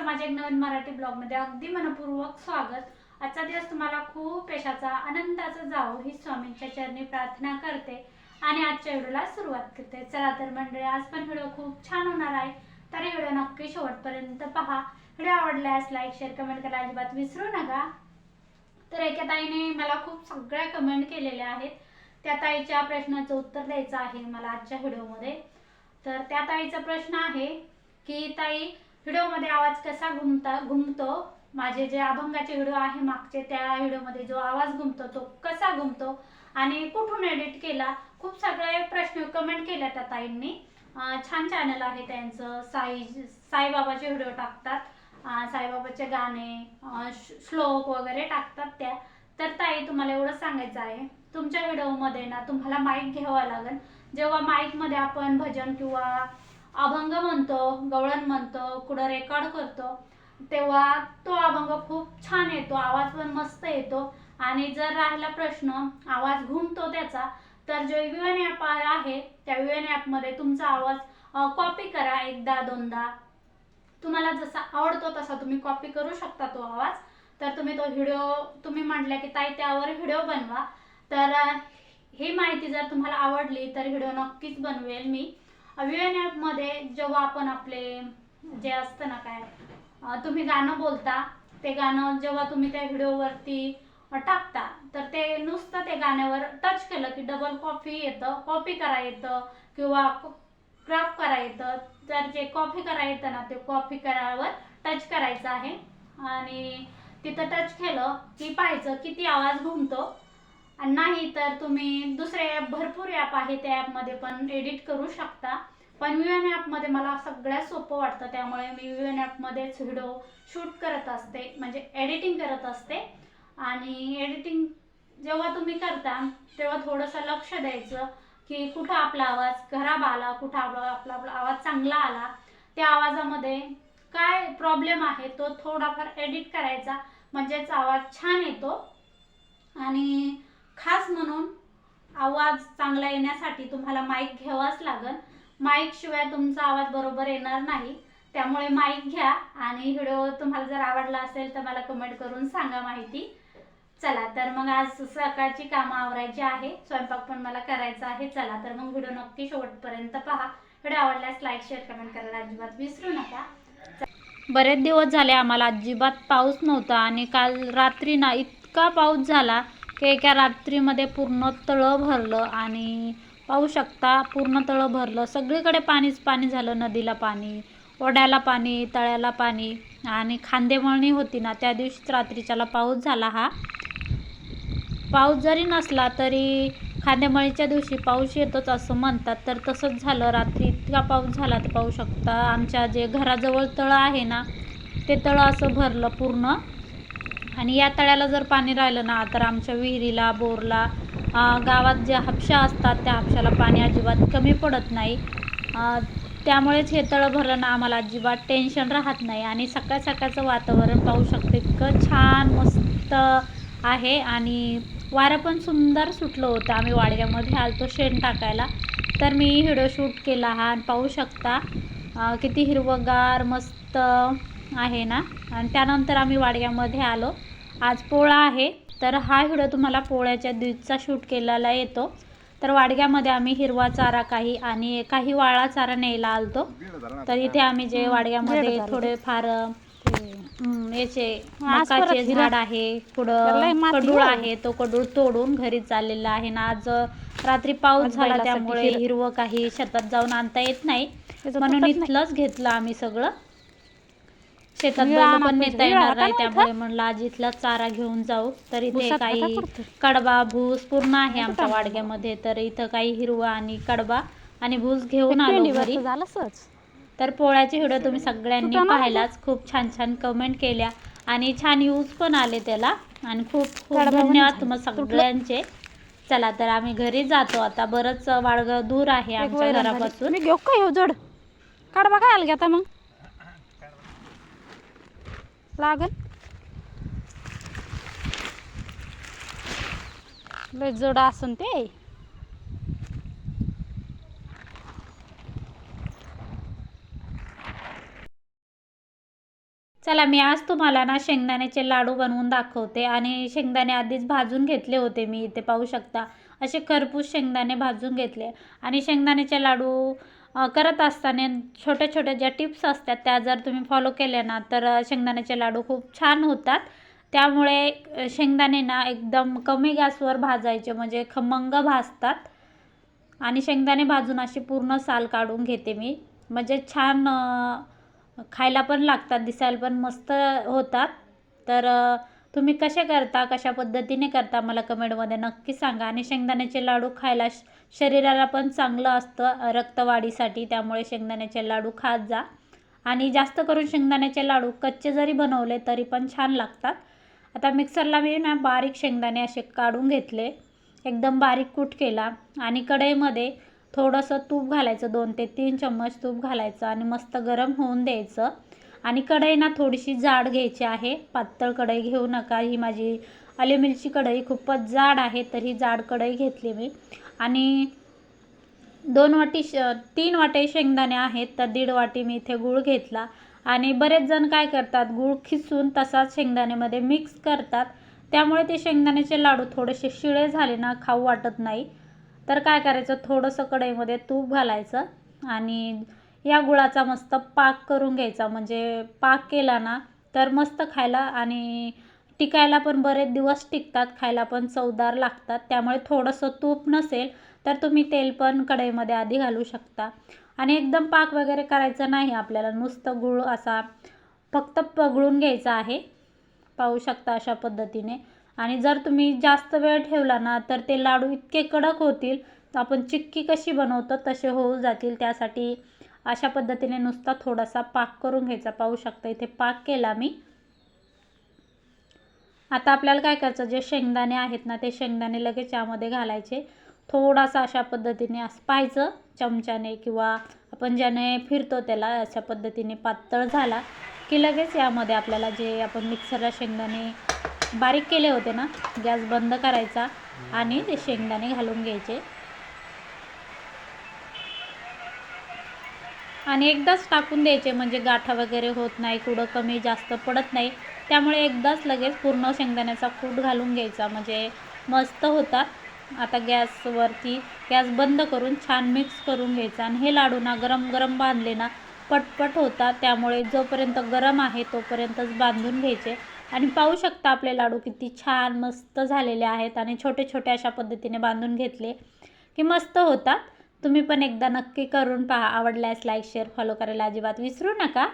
माझ्या एक नवीन मराठी ब्लॉगमध्ये अगदी मनपूर्वक स्वागत. आजचा दिवस तुम्हाला खूप यशाचा आनंदाचा जावो ही स्वामींच्या चरणी प्रार्थना करते आणि आजच्या व्हिडिओला सुरुवात करते. चला तर मंडळी आज पण व्हिडिओ खूप छान होणार आहे. तर व्हिडिओ नक्की शेवटपर्यंत पहा. व्हिडिओ आवडल्यास लाईक शेअर कमेंट करायला अजिबात विसरू नका. तर एका ताईने मला खूप सगळ्या कमेंट केलेल्या आहेत. त्या ताईच्या प्रश्नाचं उत्तर द्यायचं आहे मला आजच्या व्हिडिओमध्ये. तर त्या ताईचा प्रश्न आहे की ताई व्हिडिओमध्ये आवाज कसा घुमता घुमतो? माझे जे अभंगाचे व्हिडिओ आहे मागचे त्या व्हिडिओमध्ये जो आवाज घुमतो तो कसा घुमतो? आणि कुठून एडिट केला? खूप सगळे प्रश्न कमेंट केल्या त्या ताईंनी. छान चॅनल आहे त्यांचं. साई साईबाबाचे व्हिडिओ टाकतात. साईबाबाचे गाणे श्लोक वगैरे टाकतात त्या. तर ताई तुम्हाला एवढं सांगायचं आहे. तुमच्या व्हिडिओमध्ये ना तुम्हाला माईक घ्यावा लागेल. जेव्हा माईकमध्ये आपण भजन किंवा अभंग म्हणतो गवळण म्हणतो कुठं रेकॉर्ड करतो तेव्हा तो अभंग खूप छान येतो आवाज पण मस्त येतो. आणि जर राहिला प्रश्न आवाज घुमतो त्याचा तर जो एन ॲप आहे त्या विवन ॲपमध्ये तुमचा आवाज कॉपी करा एकदा दोनदा. तुम्हाला जसा आवडतो तसा तुम्ही कॉपी करू शकता तो आवाज. तर तुम्ही तो व्हिडिओ तुम्ही म्हटल्या की ताई त्यावर व्हिडिओ बनवा. तर ही माहिती जर तुम्हाला आवडली तर व्हिडिओ नक्कीच बनवेल मी. विवन ॲपमध्ये जेव्हा आपण आपले जे असतं ना काय तुम्ही गाणं बोलता ते गाणं जेव्हा तुम्ही त्या व्हिडिओवरती टाकता तर ते नुसतं ते गाण्यावर टच केलं की डबल कॉपी येतं कॉपी करा येतं किंवा क्राफ्ट करा येतं तर जे कॉपी करा येतं ना ते कॉपी करावर टच करायचं आहे. आणि तिथं टच केलं की पाहायचं किती आवाज घुमतो आणि नाही तर तुम्ही दुसरे ॲप भरपूर ॲप आहे त्या ॲपमध्ये पण एडिट करू शकता. पण विवन ॲपमध्ये मला सगळ्यात सोपं वाटतं त्यामुळे मी विवन ॲपमध्येच व्हिडिओ शूट करत असते म्हणजे एडिटिंग करत असते. आणि एडिटिंग जेव्हा तुम्ही करता तेव्हा थोडंसं लक्ष द्यायचं की कुठं आपला आवाज खराब आला कुठं आपला आपला आपला आवाज चांगला आला त्या आवाजामध्ये काय प्रॉब्लेम आहे तो थोडाफार एडिट करायचा म्हणजेच आवाज छान येतो. आणि खास म्हणून आवाज चांगला येण्यासाठी तुम्हाला माईक घ्यावाच लागेल. माईक शिवाय तुमचा आवाज बरोबर येणार नाही. त्यामुळे माईक घ्या आणि व्हिडिओ तुम्हाला जर आवडला असेल तर मला कमेंट करून सांगा माहिती. चला तर मग आज सकाळची कामं आवरायची आहे. स्वयंपाक पण मला करायचा आहे. चला तर मग व्हिडिओ नक्की शेवटपर्यंत पहा. व्हिडिओ आवडल्यास लाईक शेअर कमेंट करायला अजिबात विसरू नका. बरेच दिवस झाले आम्हाला अजिबात पाऊस नव्हता आणि काल रात्री ना इतका पाऊस झाला की एका रात्रीमध्ये पूर्ण तळं भरलं आणि पाहू शकता पूर्ण तळं भरलं. सगळीकडे पाणीच पाणी झालं. नदीला पाणी ओढ्याला पाणी तळ्याला पाणी आणि खांदेमळणी होती ना त्या दिवशीच रात्रीच्याला पाऊस झाला हा. पाऊस जरी नसला तरी खांदेमळीच्या दिवशी पाऊस येतोच असं म्हणतात. तर तसंच झालं. रात्री इतका पाऊस झाला ते पाहू शकता आमच्या जे घराजवळ तळं आहे ना ते तळं असं भरलं पूर्ण. आणि या तळ्याला जर पाणी राहिलं ना तर आमच्या विहिरीला बोरला गावात ज्या हापशा असतात त्या हापशाला पाणी अजिबात कमी पडत नाही. त्यामुळेच हे तळं भरलं ना आम्हाला अजिबात टेन्शन राहत नाही आणि सकाळ सकाळचं वातावरण पाहू शकते इतकं छान मस्त आहे. आणि वारं पण सुंदर सुटलं होतं. आम्ही वाडग्यामध्ये आलतो शेण टाकायला. तर मी व्हिडिओ शूट केला हा आणि पाहू शकता किती हिरवंगार मस्त आहे ना? आणि त्यानंतर आम्ही वाडग्यामध्ये आलो. आज पोळा आहे. तर हा व्हिडिओ तुम्हाला पोळ्याच्या दिवसा शूट केलेला येतो. तर वाडग्यामध्ये आम्ही हिरवा चारा काही आणि काही वाळा चारा न्यायला आलतो. तर इथे आम्ही जे वाडग्यामध्ये थोडे फार हम्म, याचे मकाचे झाड आहे पुढं कडूळ आहे. तो कडूळ तोडून घरी चाललेला आहे. ना आज रात्री पाऊस झाला त्यामुळे हिरवं काही शेतात जाऊन आणता येत नाही. म्हणून इथलंच घेतलं आम्ही सगळं. शेतात बैल पण नेता येणार नाही त्यामुळे म्हणलं आज इथला चारा घेऊन जाऊ. तर इथे काही कडबा भूस पूर्ण आहे आमच्या वाडग्यामध्ये. तर इथं काही हिरवा आणि कडबा आणि भूस घेऊन आलो घरी. तर पोळ्याचे व्हिडिओ तुम्ही सगळ्यांनी पाहिलाच. खूप छान छान कमेंट केल्या. आणि छान यूज पण आले त्याला. आणि खूप खूप धन्यवाद तुम्हाला सगळ्यांचे. चला तर आम्ही घरी जातो आता. बरंच वाडग दूर आहे आमच्या घरापासून. काढ बघा आल आता मग? लागल. लय जड असन ते. चला मी आज तुम्हाला ना शेंगदाण्याचे लाडू बनवून दाखवते आणि शेंगदाणे आधीच भाजून घेतले होते मी इथे पाहू शकता. असे खरपूस शेंगदाणे भाजून घेतले. आणि शेंगदाण्याचे लाडू करत असताना छोट्या छोट्या ज्या टिप्स असतात त्या जर तुम्ही फॉलो केल्या ना तर शेंगदाण्याचे लाडू खूप छान होतात. त्यामुळे शेंगदाणे ना एकदम कमी गॅसवर भाजायचे म्हणजे खमंग भाजतात. आणि शेंगदाणे भाजून अशी पूर्ण साल काढून घेते मी. म्हणजे छान खायला पण लागतात दिसायला पण मस्त होतात. तर तुम्ही कसे करता कशा पद्धतीने करता मला कमेंटमध्ये नक्की सांगा. आणि शेंगदाण्याचे लाडू खायला श- शरीराला पण चांगलं असतं रक्तवाढीसाठी त्यामुळे शेंगदाण्याचे लाडू खात जा. आणि जास्त करून शेंगदाण्याचे लाडू कच्चे जरी बनवले तरी पण छान लागतात. आता मिक्सरला मी ना बारीक शेंगदाणे असे काढून घेतले. एकदम बारीक कूट केला. आणि कढईमध्ये थोडंसं तूप घालायचं दोन ते तीन चम्मच तूप घालायचं आणि मस्त गरम होऊन द्यायचं. आणि कढई ना थोडीशी जाड घ्यायची आहे. पातळ कढई घेऊ नका. ही माझी आली मिरची कढई खूपच जाड आहे तर ही जाड कढई घेतली मी. आणि दोन वाटी श तीन वाटे शेंगदाणे आहेत तर दीड वाटी मी इथे गूळ घेतला. आणि बरेच जण काय करतात गूळ खिसून तसाच शेंगदाण्यामध्ये मिक्स करतात. त्यामुळे ते शेंगदाण्याचे लाडू थोडेसे शिळे झाले ना खाऊ वाटत नाही. तर काय करायचं थोडंसं कढईमध्ये तूप घालायचं. आणि या गुळाचा मस्त पाक करून घ्यायचा. म्हणजे पाक केला ना तर मस्त खायला आणि टिकायला पण बरेच दिवस टिकतात खायला पण चवदार लागतात. त्यामुळे थोडंसं तूप नसेल तर तुम्ही तेल पण कढईमध्ये आधी घालू शकता. आणि एकदम पाक वगैरे करायचं नाही आपल्याला. नुसतं गुळ असा फक्त पगळून घ्यायचा आहे. पाहू शकता अशा पद्धतीने. आणि जर तुम्ही जास्त वेळ ठेवला ना तर ते लाडू इतके कडक होतील तर आपण चिक्की कशी बनवतो तसे होऊन जातील. त्यासाठी अशा पद्धतीने नुसता थोडासा पाक करून घ्यायचा. पाहू शकता इथे पाक केला मी. आता आपल्याला काय करायचं? जे शेंगदाणे आहेत ना ते शेंगदाणे लगेच यामध्ये घालायचे. थोडासा अशा पद्धतीने असं पाहायचं चमच्याने किंवा आपण ज्याने फिरतो त्याला अशा पद्धतीने पातळ झाला की लगेच यामध्ये आपल्याला जे आपण मिक्सरला शेंगदाणे बारीक केले होते ना गॅस बंद करायचा आणि ते शेंगदाणे घालून घ्यायचे. आणि एकदाच टाकून द्यायचे म्हणजे गाठा वगैरे होत नाही कुठं कमी जास्त पडत नाही. त्यामुळे एकदाच लगेच पूर्ण शेंगदाण्याचा कूट घालून घ्यायचा म्हणजे मस्त होतात आता गॅसवरती गॅस बंद करून छान मिक्स करून घ्यायचा. आणि हे लाडू ना गरम गरम बांधले ना पटपट होतात त्यामुळे जोपर्यंत गरम आहे तोपर्यंतच बांधून घ्यायचे. आणि पाहू शकता आपले लाडू किती छान मस्त झालेले आहेत. आणि छोटे छोटे अशा पद्धतीने बांधून घेतले की मस्त होतात. तुम्ही पण एकदा नक्की करून पहा. आवडल्यास लाईक शेअर फॉलो करायला अजिबात विसरू नका.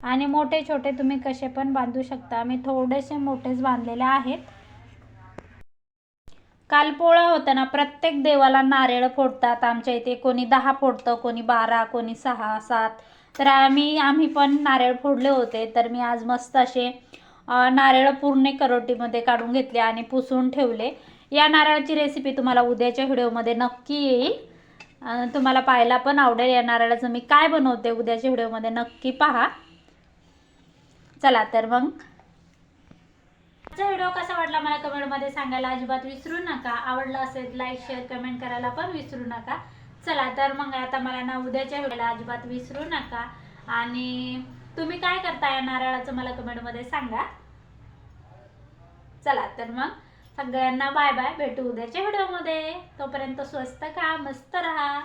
आणि मोठे छोटे तुम्ही कसे पण बांधू शकता. मी थोडेसे मोठेच बांधलेले आहेत. काल पोळा होता ना. प्रत्येक देवाला नारळ फोडतात. आमच्या इथे कोणी दहा फोडतं कोणी बारा कोणी सहा सात. तर आम्ही आम्ही पण नारळ फोडले होते. तर मी आज मस्त असे नारळ पूर्ण करोटीमध्ये काढून घेतले आणि पुसून ठेवले. या नारळाची रेसिपी तुम्हाला उद्याच्या व्हिडिओमध्ये नक्की येईल. तुम्हाला पाहायला पण आवडेल या नारळाचं. मी काय बनवते उद्याच्या व्हिडिओमध्ये नक्की पहा. चला तर मग. आजचा व्हिडिओ कसा वाटला मला कमेंटमध्ये सांगायला अजिबात विसरू नका. आवडला असेल लाईक शेअर कमेंट करायला पण विसरू नका. चला तर मग आता मला ना उद्याच्या व्हिडिओला अजिबात विसरू नका. आणि तुम्ही काय करता या नारळाचं मला कमेंटमध्ये सांगा. चला तर मग. सगळ्यांना बाय बाय. भेटू उद्याच्या व्हिडिओमध्ये. तोपर्यंत स्वस्त खा मस्त राहा.